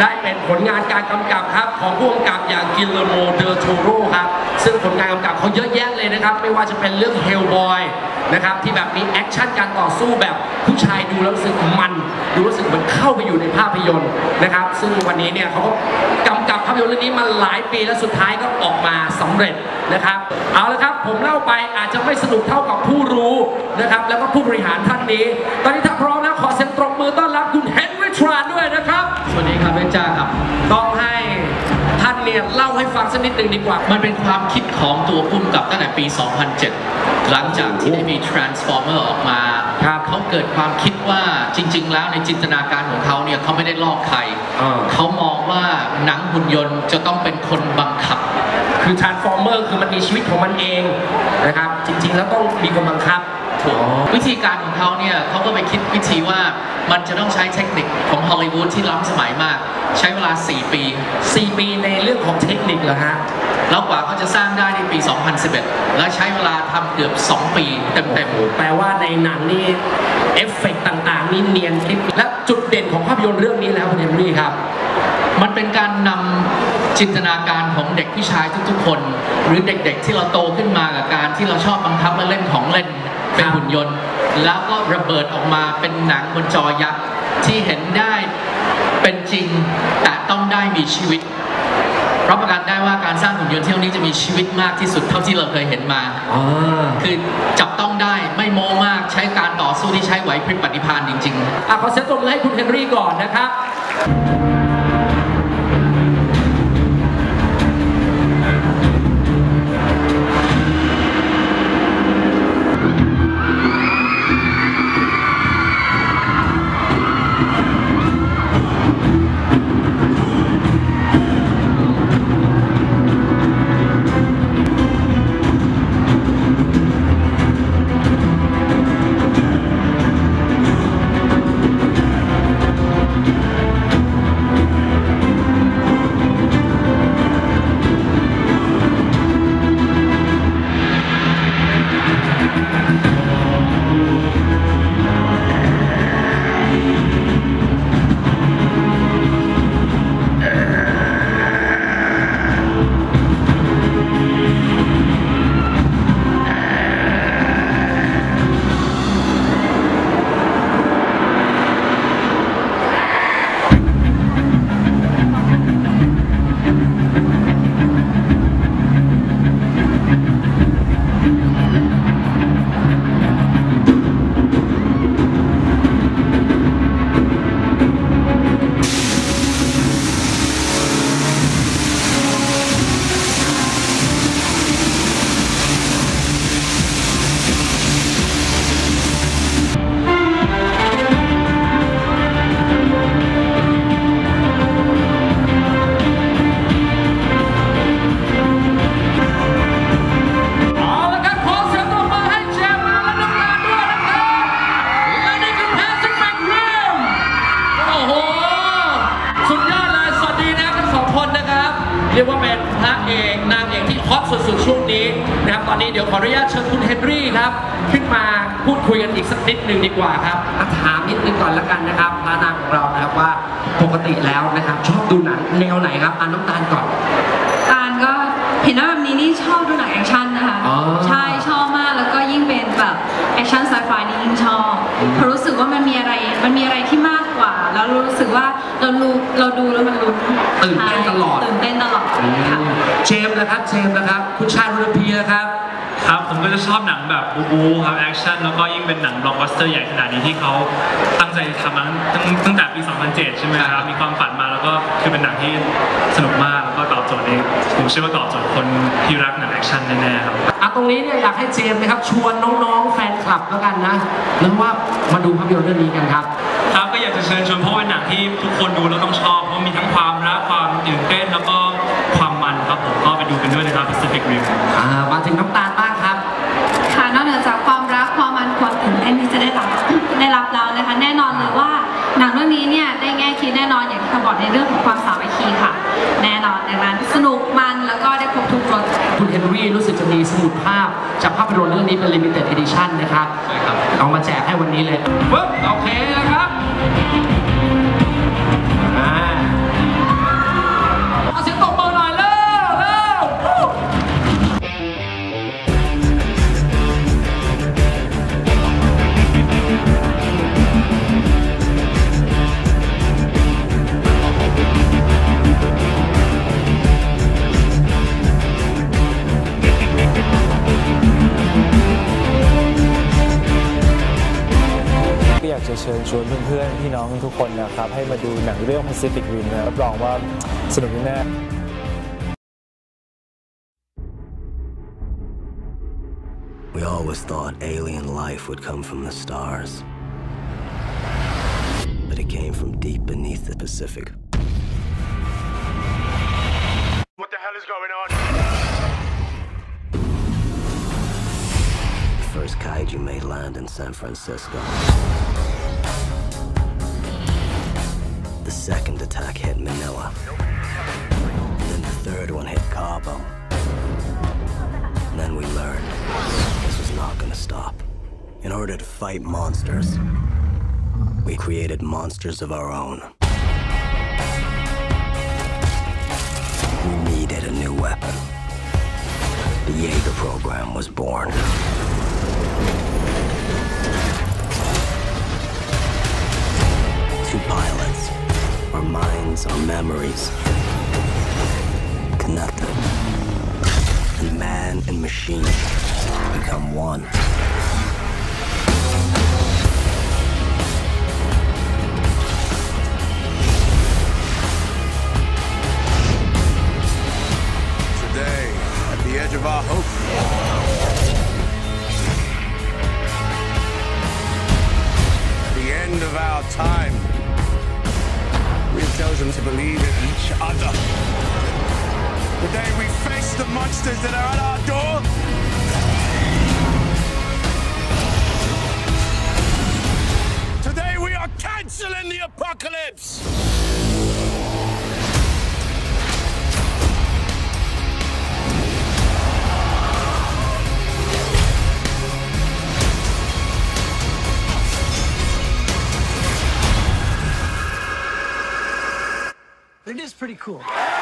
ได้เป็นผลงานการกำกับครับของผู้กำกับอย่างกิลเลโมเดอร์โทโรครับซึ่งผลงานกำกับเขาเยอะแยะเลยนะครับ ไม่ว่าจะเป็นเรื่อง Hellboy นะครับที่แบบมีแอคชั่นการต่อสู้แบบผู้ชายดูแล้วรู้สึกมัน ดูรู้สึกเหมือนเข้าไปอยู่ในภาพยนตร์นะครับ ซึ่งวันนี้เนี่ยเขาก็กำกับภาพยนตร์เรื่องนี้มาหลายปีแล้วสุดท้ายก็ออกมาสำเร็จนะครับ เอาละครับผมเล่าไปอาจจะไม่สนุกเท่ากับผู้รู้นะครับ แล้วก็ผู้บริหารท่านนี้ ตอนนี้ถ้าพร้อม ครับเบนจ้าครับ ต้องให้ท่านเนี่ยเล่าให้ฟังสักนิดหนึ่งดีกว่า มันเป็นความคิดของตัวพุ่มกับตั้งแต่ปี 2007 หลังจากที่ได้มี Transformer ออกมาครับเขาเกิดความคิดว่าจริง ๆ แล้วในจินตนาการของเขาเนี่ยเขาไม่ได้ลอกใครอ่าเขามองว่าหนังหุ่นยนต์จะต้องเป็นคนบังคับ คือ Transformer คือมันมีชีวิตของมันเองนะครับ จริงๆ แล้วต้องมีคนบังคับ ถูกวิธีการของเขาเนี่ยเขาก็ไปคิดวิธีว่ามันจะต้องใช้เทคนิคของฮอลลีวูดที่ล้ำสมัยมาก ใช้เวลา 4 ปี 4 ปีในเรื่องของเทคนิคเหรอฮะแล้วกว่าเขาจะสร้างได้ในปี 2011 และใช้เวลาทำเกือบ 2 ปีเต็มแปลว่าในหนังนี่เอฟเฟกต์ต่างๆนี่เนียนคลิปและจุดเด่นของภาพยนตร์เรื่องนี้แล้วคุณเฮนรี่ครับๆมันเป็นการนำจินตนาการของเด็กผู้ชายทุกๆคน หรือเด็กๆที่เราโตขึ้นมากับการที่เราชอบบังคับและเล่นของเล่น เป็นหุ่นยนต์ แล้วก็ระเบิดออกมาเป็นหนังบนจอยักษ์ที่เห็นได้เป็นจริงแต่ต้องได้มีชีวิตรับประกันได้ว่าการสร้างหุ่นยนต์เที่ยวนี้จะมีชีวิตมากที่สุดเท่าที่เราเคยเห็นมาอ่าคือจับต้องได้ไม่โม้มากใช้การต่อสู้ที่ใช้ไหวพริบปฏิภาณจริงอะขอเซ็ตตรงมือให้คุณเฮนรี่ก่อนนะครับ นนี้เดี๋ยวขออนุญาตเชิญคุณเฮนรี่ครับ ขึ้นมาพูดคุยกันอีกสักนิดหนึ่งดีกว่าครับอะถามนิดนึงก่อนแล้วกันนะครับพระนางของเรานะครับว่าปกติแล้วนะครับชอบดูหนังแนวไหนครับอ่านน้ำตาลก่อน ตาลก็เห็นว่าแบบนี้นี่ชอบดูหนังแอคชั่นนะคะอ๋อ ใช่ชอบมากแล้วก็ยิ่งเป็นแบบแอคชั่นไซไฟนี่ยิ่งชอบเพราะรู้สึกว่ามันมีอะไรมันมีอะไรที่มากกว่า แล้วรู้สึกว่าเรารู้เราดูแล้วมันลุ้นตื่นเต้นตลอด ใช่ตื่นเต้นตลอดค่ะ เจมส์นะครับเจมส์นะครับ คุณชาญรุนพีนะครับ ครับผมก็จะชอบหนังแบบบูบูครับแอคชั่นแล้วก็ยิ่งเป็นหนังบล็อกบัสเตอร์ใหญ่ขนาดนี้ที่เขาตั้งใจทำมาตั้งตั้งแต่ปี 2007 ใช่ไหมครับ มีความฝันมาแล้วก็คือเป็นหนังที่สนุกมากแล้วก็ตอบโจทย์เองผมเชื่อว่าตอบโจทย์คนที่รักหนังแอคชั่นแน่ๆครับอะตรงนี้เนี่ยอยากให้เจมส์นะครับชวนน้องๆแฟนคลับแล้วกันนะแล้วว่ามาดูภาพยนตร์เรื่องนี้กันครับครับก็อยากจะเชิญชวนเพราะว่าเป็นหนังที่ทุกคนดูแล้วต้องชอบเพราะมีทั้งความรักความตื่นเต้นแล้วก็ความมันครับผมก็ไปดูกันด้วยนะครับ Pacific Rim อ่ามาถึงน้ำตาล แน่นอนดังนั้นสนุกมันแล้วก็ได้ครบทุกรสคุณเฮนรี่รู้สึกจะมีสมุดภาพ จากภาพยนตร์เรื่องนี้เป็น limited edition นะครับใช่ครับเอามาแจกให้วันนี้เลยปึ๊บโอเคนะครับ วนเพื่อนๆพี่น้องทุกคนนะครับ ให้มาดูหนังเรื่อง Pacific Rim นะครับรับรองว่าสนุกแน่ We always thought alien life would come from the stars. But it came from deep beneath the Pacific. What the hell is going on? The first kaiju made land in San Francisco. Second attack hit Manila. Then the third one hit Cabo. And then we learned this was not gonna stop. In order to fight monsters, we created monsters of our own. We needed a new weapon. The Jaeger program was born. Our memories. Connected. And man and machine become one. We've to believe in each other. The day we face the monsters that are at our door. Today we are canceling the apocalypse. Cool.